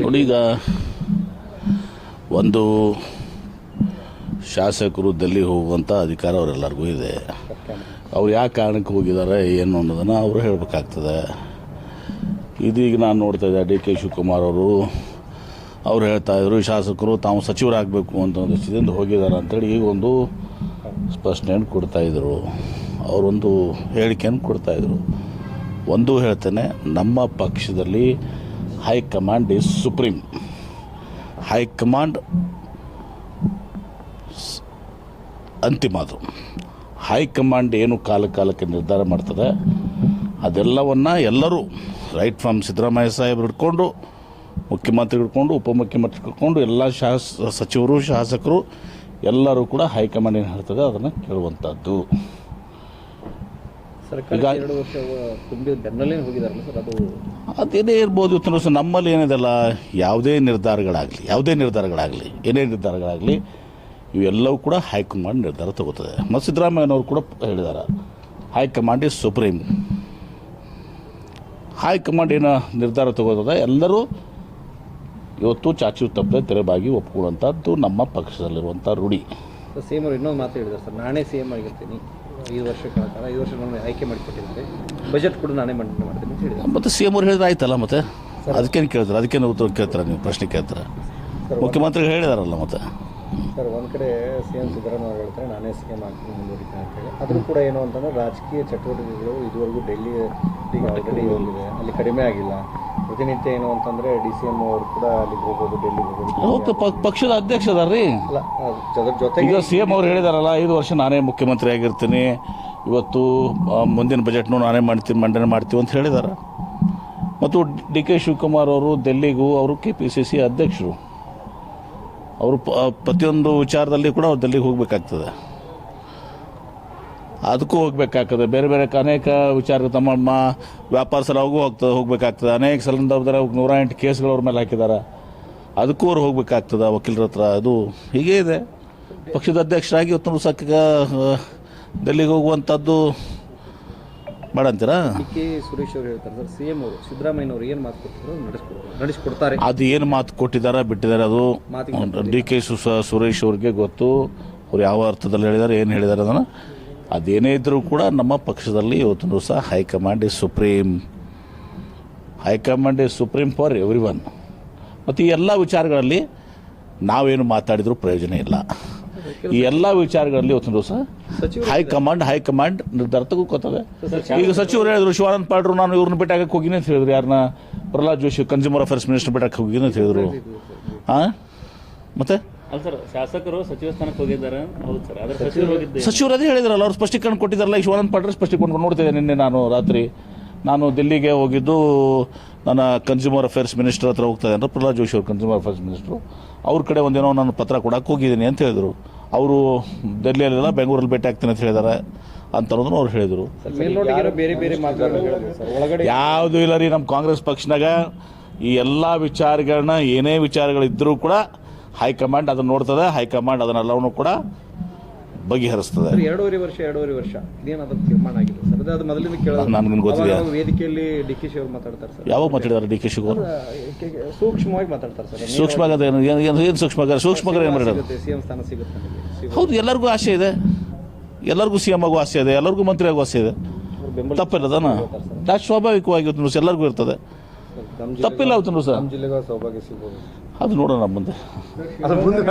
ನೋಡಿ ಈಗ ಒಂದು ಶಾಸಕರು ದಲ್ಲಿ ಹೋಗುವಂಥ ಅಧಿಕಾರ ಅವರೆಲ್ಲರಿಗೂ ಇದೆ. ಅವ್ರು ಯಾವ ಕಾರಣಕ್ಕೆ ಹೋಗಿದ್ದಾರೆ, ಏನು ಅನ್ನೋದನ್ನು ಅವರು ಹೇಳಬೇಕಾಗ್ತದೆ. ಇದೀಗ ನಾನು ನೋಡ್ತಾ ಇದ್ದೆ, ಡಿ ಕೆ ಶಿವಕುಮಾರ್ ಅವರು, ಅವ್ರು ಹೇಳ್ತಾ ಇದ್ರು, ಶಾಸಕರು ತಾವು ಸಚಿವರಾಗಬೇಕು ಅಂತ ಒಂದು ಸ್ಥಿತಿಯಿಂದ ಹೋಗಿದ್ದಾರೆ ಅಂತೇಳಿ ಈಗ ಒಂದು ಸ್ಪಷ್ಟನೆಯನ್ನು ಕೊಡ್ತಾಯಿದ್ರು ಅವರೊಂದು ಹೇಳಿಕೆಯನ್ನು ಕೊಡ್ತಾಯಿದ್ರು ಒಂದು ಹೇಳ್ತೇನೆ, ನಮ್ಮ ಪಕ್ಷದಲ್ಲಿ ಹೈಕಮಾಂಡ್ ಈಸ್ ಸುಪ್ರೀಂ ಹೈಕಮಾಂಡ್ ಅಂತಿಮ ಅದು. ಹೈಕಮಾಂಡ್ ಏನು ಕಾಲ ಕಾಲಕ್ಕೆ ನಿರ್ಧಾರ ಮಾಡ್ತದೆ? ಅದೆಲ್ಲವನ್ನು ಎಲ್ಲರೂ ರೈಟ್ ಫ್ರಮ್ ಸಿದ್ದರಾಮಯ್ಯ ಸಾಹೇಬ್ರು ಹಿಡ್ಕೊಂಡು ಮುಖ್ಯಮಂತ್ರಿ ಹಿಡ್ಕೊಂಡು, ಉಪಮುಖ್ಯಮಂತ್ರಿ ಹಿಡ್ಕೊಂಡು, ಎಲ್ಲ ಶಾಸ, ಸಚಿವರು, ಶಾಸಕರು, ಎಲ್ಲರೂ ಕೂಡ ಹೈಕಮಾಂಡ್ ಏನು ಹೇಳ್ತದೆ? ಅದನ್ನು ಕೇಳುವಂಥದ್ದು ಸರ್ಕಾರ ಈಗ- ಎರಡು ವರ್ಷ ತುಂಬಿ ಬೆನ್ನಲ್ಲೇ ಹೋಗಿದಾರಲ್ಲ ಸರ್ ಅದು ಅದೇನೇ ಇರ್ಬೋದು ಇವತ್ತಿನ ದಿವಸ ನಮ್ಮಲ್ಲಿ ಏನಿದೆಲ್ಲ ಯಾವುದೇ ನಿರ್ಧಾರಗಳಾಗಲಿ ಯಾವುದೇ ನಿರ್ಧಾರಗಳಾಗಲಿ ಏನೇ ನಿರ್ಧಾರಗಳಾಗಲಿ ಇವೆಲ್ಲವೂ ಕೂಡ ಹೈಕಮಾಂಡ್ ನಿರ್ಧಾರ ತಗೋತದೆ. ಮತ್ತು ಸಿದ್ದರಾಮಯ್ಯನವರು ಕೂಡ ಹೇಳಿದ್ದಾರೆ ಹೈಕಮಾಂಡ್ ಇಸ್ ಸುಪ್ರೀಂ. ಹೈಕಮಾಂಡ್ ಏನು ನಿರ್ಧಾರ ತಗೋತದೆ ಎಲ್ಲರೂ ಇವತ್ತು ಚಾಚು ತಪ್ಪದೆ ತೆರೆಬಾಗಿ ಒಪ್ಕೊಳ್ಳುವಂಥದ್ದು ನಮ್ಮ ಪಕ್ಷದಲ್ಲಿರುವಂಥ ರೂಢಿ. ಸಿ ಎಂ ಅವರು ಇನ್ನೊಂದು ಮಾತು ಹೇಳಿದ್ದಾರೆ ಸರ್ ನಾನೇ ಸಿ ಎಂ ಆಗಿರ್ತೀನಿ. ಐದು ವರ್ಷ ಕಾಲ ಐದು ವರ್ಷ ನಾನು ಆಯ್ಕೆ ಮಾಡಿಕೊಟ್ಟಿದ್ದಾರೆ. ಬಜೆಟ್ ಕೂಡ ನಾನೇ ಮಂಡನೆ ಮಾಡ್ತೀನಿ ಅಂತ ಹೇಳಿದ್ರು ಮತ್ತೆ ಸಿ ಎಂ ಅವ್ರು ಹೇಳಿದ್ರೆ ಆಯ್ತಲ್ಲ ಮತ್ತೆ? ಅದಕ್ಕೇನು ಕೇಳ್ತಾರೆ? ಅದಕ್ಕೇನು ಉತ್ತರ ಕೇಳ್ತಾರೆ ನೀವು ಪ್ರಶ್ನೆ ಕೇಳ್ತಾರೆ? ಮುಖ್ಯಮಂತ್ರಿಗಳು ಹೇಳಿದಾರಲ್ಲ ಮತ್ತೆ? ಸರ್ ಒಂದು ಕಡೆ ಸಿ ಎಂ ಸಿದ್ದರಾಮಯ್ಯ ಅವರು ಹೇಳ್ತಾರೆ ನಾನೇ ಸಿ ಎಂ ಆಗ್ತೀನಿ ಮುಂದುವರಿತೀನಿ ಅಂತ ಹೇಳಿ. ಆದರೂ ಕೂಡ ಏನು ಅಂತಂದ್ರೆ ರಾಜಕೀಯ ಚಟುವಟಿಕೆಗಳು ಇದುವರೆಗೂ ಡೆಲ್ಲಿ ಆಲ್ರೆಡಿ ಹೋಗಿದೆ. ಅಲ್ಲಿ ಕಡಿಮೆ ಆಗಿಲ್ಲ. ಪ್ರತಿನಿತ್ಯ ಏನು ಅಂತಂದ್ರೆ ಡಿ ಸಿ ಎಂ ಅವರು ಕೂಡ ಅಲ್ಲಿಗೆ ಹೋಗೋದು ಡೆಲ್ಲಿಗೆ ಹೋಗೋದು. ಪ- ಪಕ್ಷದ ಅಧ್ಯಕ್ಷ ಅದಾರ್ರಿ. ಅಲ್ಲ ಅದ್ರ ಜೊತೆಗೆ ಈಗ ಸಿ ಎಂ ಅವ್ರು ಹೇಳಿದಾರಲ್ಲ ಐದು ವರ್ಷ ನಾನೇ ಮುಖ್ಯಮಂತ್ರಿ ಆಗಿರ್ತೀನಿ. ಇವತ್ತು ಆ, ಮುಂದಿನ ಬಜೆಟ್ನು ನಾನೇ ಮಾಡ್ತೀನಿ ಮಂಡನೆ ಮಾಡ್ತೀವಿ ಅಂತ ಹೇಳಿದಾರೆ. ಮತ್ತು ಡಿ ಕೆ ಶಿವಕುಮಾರ್ ಅವರು ದೆಲ್ಲಿಗೂ ಅವರು ಕೆ ಪಿ ಸಿ ಸಿ ಅಧ್ಯಕ್ಷರು. ಅವರು ಪ- ಪ್ರತಿಯೊಂದು ವಿಚಾರದಲ್ಲಿ ಕೂಡ ಅವ್ರು ದೆಲ್ಲಿಗೆ ಹೋಗಬೇಕಾಗ್ತದೆ. ಅದಕ್ಕೂ ಹೋಗ್ಬೇಕಾಗ್ತದೆ. ಬೇರೆ ಬೇರೆ ಅನೇಕ ವಿಚಾರ ತಮ್ಮ ವ್ಯಾಪಾರ ಸಲವಾಗೂ ಹೋಗ್ತದೆ ಹೋಗ್ಬೇಕಾಗ್ತದೆ. ಅನೇಕ ಸಲಂದವ್ರ ನೂರ ಎಂಟು ಕೇಸ್ಗಳು ಅವ್ರ ಮೇಲೆ ಹಾಕಿದ್ದಾರೆ. ಅದಕ್ಕೂ ಅವ್ರು ಹೋಗ್ಬೇಕಾಗ್ತದೆ ವಕೀಲರ ಹತ್ರ. ಅದು ಹೀಗೆ ಇದೆ. ಪಕ್ಷದ ಅಧ್ಯಕ್ಷರಾಗಿ ಇವತ್ತು ಸಕ್ಕ ಡೆಲ್ಲಿಗೆ ಹೋಗುವಂಥದ್ದು ಮಾಡಂತೀರಾ? ಅಂತೀರಾ ಕೆ. ಸುರೇಶ್ ಅವರು ಹೇಳ್ತಾರೆ ಸರ್ ಸಿ ಎಂ ಅವರು ಏನು ಮಾತು ಕೊಟ್ಟಿದ್ರು ನಡೆಸ್ಕೊಡ್ತಾರೆ. ಅದು ಏನು ಮಾತು ಕೊಟ್ಟಿದ್ದಾರೆ ಬಿಟ್ಟಿದ್ದಾರೆ ಅದು ಡಿ ಕೆ ಸು ಸುರೇಶ್ ಅವ್ರಿಗೆ ಗೊತ್ತು. ಅವ್ರು ಯಾವ ಅರ್ಥದಲ್ಲಿ ಹೇಳಿದ್ದಾರೆ ಏನು ಹೇಳಿದ್ದಾರೆ ಅದನ್ನು ಅದೇನೇ ಇದ್ದರೂ ಕೂಡ ನಮ್ಮ ಪಕ್ಷದಲ್ಲಿ ಇವತ್ತು ಸಹ high command is supreme. High command is supreme for every one ಮತ್ತು ಈ ಎಲ್ಲ ವಿಚಾರಗಳಲ್ಲಿ ನಾವೇನು ಮಾತಾಡಿದರೂ ಪ್ರಯೋಜನ ಇಲ್ಲ. ಈ ಎಲ್ಲ ವಿಚಾರಗಳಲ್ಲಿ ಇವತ್ತು ದಿವಸ ಹೈಕಮಾಂಡ್ ಹೈಕಮಾಂಡ್ ನಿರ್ಧಾರ ತಗೋತದೆ ಈಗ ಸಚಿವರು ಹೇಳಿದ್ರು ಶಿವಾನಂದ ಪಾಡ್ರು ನಾನು ಇವ್ರನ್ನ ಬಿಟ್ಟಾಕಕ್ಕೆ ಹೋಗಿನಿ ಅಂತ ಹೇಳಿದ್ರು. ಯಾರನ್ನ? Prahlad Joshi consumer affairs minister ಬಿಟ್ಟಾಕ ಹೋಗಿನಿ ಅಂತ ಹೇಳಿದ್ರು. ಹಾಂ ಮತ್ತೆ? ಅಲ್ಲ ಸರ್ ಶಾಸಕರು ಸಚಿವ ಸ್ಥಾನಕ್ಕೆ ಹೋಗಿದ್ದಾರೆ. ಹೌದು ಸರ್ ಆದ್ರೆ ಸಚಿವರು ಹೋಗಿದ್ದೆ ಸಚಿವರು ಅದೇ ಹೇಳಿದ್ರಲ್ಲ ಅವ್ರು ಸ್ಪಷ್ಟೀಕರಣ ಕೊಟ್ಟಿದ್ದಾರಲ್ಲ ಈ ಶಿವಾನಂದ ಪಾಟೀಲ್ ಸ್ಪಷ್ಟೀಕರಣ ನೋಡ್ತಿದ್ದೆ ನಿನ್ನೆ ನಾನು ರಾತ್ರಿ. ನಾನು ದಿಲ್ಲಿಗೆ ಹೋಗಿದ್ದು ನನ್ನ ಕನ್ಸ್ಯೂಮರ್ ಅಫೇರ್ಸ್ ಮಿನಿಸ್ಟರ್ ಹತ್ರ ಹೋಗ್ತಾ ಇದ್ದಾರೆ ಪ್ರಹ್ಲಾದ್ ಜೋಶಿ ಅವರು ಕನ್ಸ್ಯೂಮರ್ ಅಫೇರ್ಸ್ ಮಿನಿಸ್ಟ್ರು ಅವ್ರ ಕಡೆ ಒಂದೇನೋ ನಾನು ಪತ್ರ ಕೊಡಕ್ಕೆ ಹೋಗಿದ್ದೀನಿ ಅಂತ ಹೇಳಿದರು. ಅವರು ದೆಹಲಿಯಲ್ಲೆಲ್ಲ ಬೆಂಗಳೂರಲ್ಲಿ ಭೇಟಿ ಆಗ್ತೀನಿ ಅಂತ ಹೇಳಿದ್ದಾರೆ ಅಂತ ಅನ್ನೋದನ್ನು ಅವ್ರು ಹೇಳಿದರು. ಯಾವುದೂ ಬೇರೆ ಬೇರೆ ಮಾತುಗಳನ್ನು ಹೇಳಿದ್ರು ಸರ್? ಒಳಗಡೆ ಯಾವುದು ಇಲ್ಲ ರೀ ನಮ್ಮ ಕಾಂಗ್ರೆಸ್ ಪಕ್ಷನಾಗ ಈ ಎಲ್ಲ ವಿಚಾರಗಳನ್ನ ಏನೇ ವಿಚಾರಗಳಿದ್ದರೂ ಕೂಡ ಹೈಕಮಾಂಡ್ ಅದನ್ನು ನೋಡ್ತದೆ ಹೈಕಮಾಂಡ್ ಅದನ್ನೆಲ್ಲವನ್ನು ಕೂಡ ಬಗೆಹರಿಸ್ತದೆ. ಎರಡೂವರೆ ವರ್ಷ ಎರಡೂವರೆ ವರ್ಷ. ಇದೇನಾದ್ರೂ ತೀರ್ಮಾನ ಆಗಿದೆ ಸರ್? ಅದೇ ಮೊದಲಿಂದ ಕೇಳೋದು. ನನ್ಗೇನು ಗೊತ್ತಿದೆ. ಅವಾಗ ವೇದಿಕೆಯಲ್ಲಿ ಡಿ ಕೆ ಶಿವರು ಮಾತಾಡ್ತಾರೆ ಸರ್. ಯಾವಾಗ ಮಾತಾಡಿದಾರೆ ಡಿ ಕೆ ಸೂಕ್ಷ್ಮವಾಗಿ ಮಾತಾಡ್ತಾರೆ ಸರ್. ಸೂಕ್ಷ್ಮ ಏನು ಏನು ಸೂಕ್ಷ್ಮ ಆಗದ ಸೂಕ್ಷ್ಮ ಏನು ಸಿ ಎಂ ಸ್ಥಾನ ಸಿಗುತ್ತೆ ಹೌದು ಎಲ್ಲರಿಗೂ ಆಸೆ ಇದೆ. ಎಲ್ಲರಿಗೂ ಸಿ ಎಂ ಆಗೋ ಆಸೆ ಇದೆ. ಎಲ್ಲರಿಗೂ ಮಂತ್ರಿ ಆಗೋ ಆಸೆ ಇದೆ. ತಪ್ಪಿಲ್ಲದನ ಸ್ವಾಭಾವಿಕವಾಗಿ ಎಲ್ಲರಿಗೂ ಇರ್ತದೆ. ನಮ್ಮ ತಪ್ಪಿಲ್ಲ ಇವತ್ತು ಸರ್. ಜಿಲ್ಲೆಗೆ ಸೌಭಾಗ್ಯ ಸಿಗ್ಬೋದು. ಅದು ನೋಡೋಣ ಮುಂದೆ. ಅದು ಮುಂದೆ